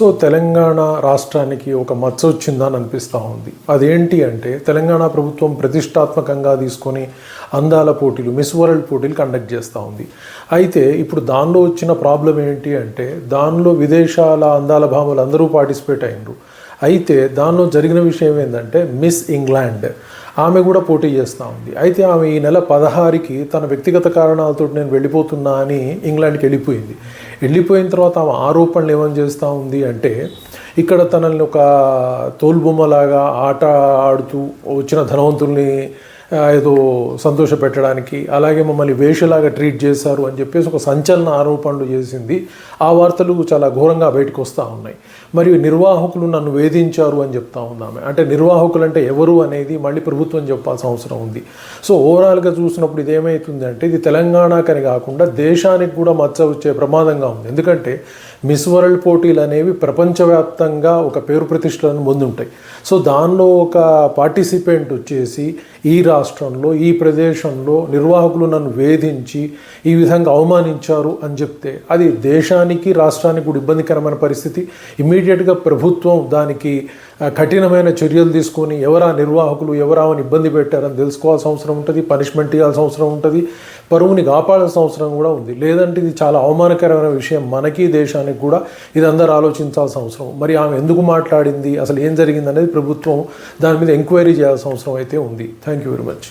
So Telangana రాష్ట్రానికి ఒక మచ్చ వచ్చిందని అనిపిస్తూ ఉంది. అదేంటి అంటే తెలంగాణ ప్రభుత్వం ప్రతిష్టాత్మకంగా తీసుకొని అందాల పోటీలు మిస్ వరల్డ్ పోటీలు కండక్ట్ చేస్తూ ఉంది. అయితే ఇప్పుడు దానిలో వచ్చిన ప్రాబ్లం ఏంటి అంటే దానిలో విదేశాల అందాల భామలు అందరూ పార్టిసిపేట్ అయినరు. అయితే దానిలో జరిగిన విషయం ఏంటంటే మిస్ ఇంగ్లాండ్. ఆమె కూడా పోటీ చేస్తూ ఉంది. అయితే ఆమె ఈ నెల పదహారుకి తన వ్యక్తిగత కారణాలతో నేను వెళ్ళిపోతున్నా అని ఇంగ్లాండ్కి వెళ్ళిపోయింది. వెళ్ళిపోయిన తర్వాత ఆమె ఆరోపణలు ఏమని చేస్తూ ఉంది అంటే ఇక్కడ తనని ఒక తోలుబొమ్మలాగా ఆట ఆడుతూ వచ్చిన ధనవంతుల్ని ఏదో సంతోష పెట్టడానికి అలాగే మమ్మల్ని వేషలాగా ట్రీట్ చేశారు అని చెప్పేసి ఒక సంచలన ఆరోపణలు చేసింది. ఆ వార్తలు చాలా ఘోరంగా బయటకు వస్తూ ఉన్నాయి. మరియు నిర్వాహకులు నన్ను వేధించారు అని చెప్తా ఉందామె అంటే నిర్వాహకులు అంటే ఎవరు అనేది మళ్ళీ ప్రభుత్వం చెప్పాల్సిన అవసరం ఉంది. సో ఓవరాల్గా చూసినప్పుడు ఇది ఏమవుతుంది అంటే ఇది తెలంగాణకని కాకుండా దేశానికి కూడా మచ్చ వచ్చే ప్రమాదంగా ఉంది. ఎందుకంటే మిస్ వరల్డ్ పోటీలు అనేవి ప్రపంచవ్యాప్తంగా ఒక పేరు ప్రతిష్టలను పొందుంటాయి. సో దానిలో ఒక పార్టిసిపెంట్ వచ్చేసి ఈ రాష్ట్రంలో ఈ ప్రదేశంలో నిర్వాహకులు నన్ను వేధించి ఈ విధంగా అవమానించారు అని చెప్తే అది దేశానికి రాష్ట్రానికి కూడా ఇబ్బందికరమైన పరిస్థితి. ఇమీడియట్గా ప్రభుత్వం దానికి కఠినమైన చర్యలు తీసుకొని ఎవరా నిర్వాహకులు ఎవరామని ఇబ్బంది పెట్టారని తెలుసుకోవాల్సిన అవసరం ఉంటుంది పనిష్మెంట్ ఇవ్వాల్సిన అవసరం ఉంటుంది పరువుని కాపాడాల్సిన అవసరం కూడా ఉంది. లేదంటే ఇది చాలా అవమానకరమైన విషయం మనకి దేశానికి కూడా ఇది అందరూ ఆలోచించాల్సిన అవసరం. మరి ఆమె ఎందుకు మాట్లాడింది అసలు ఏం జరిగింది అనేది ప్రభుత్వం దాని మీద ఎంక్వైరీ చేయాల్సిన అవసరం అయితే ఉంది. Thank you very much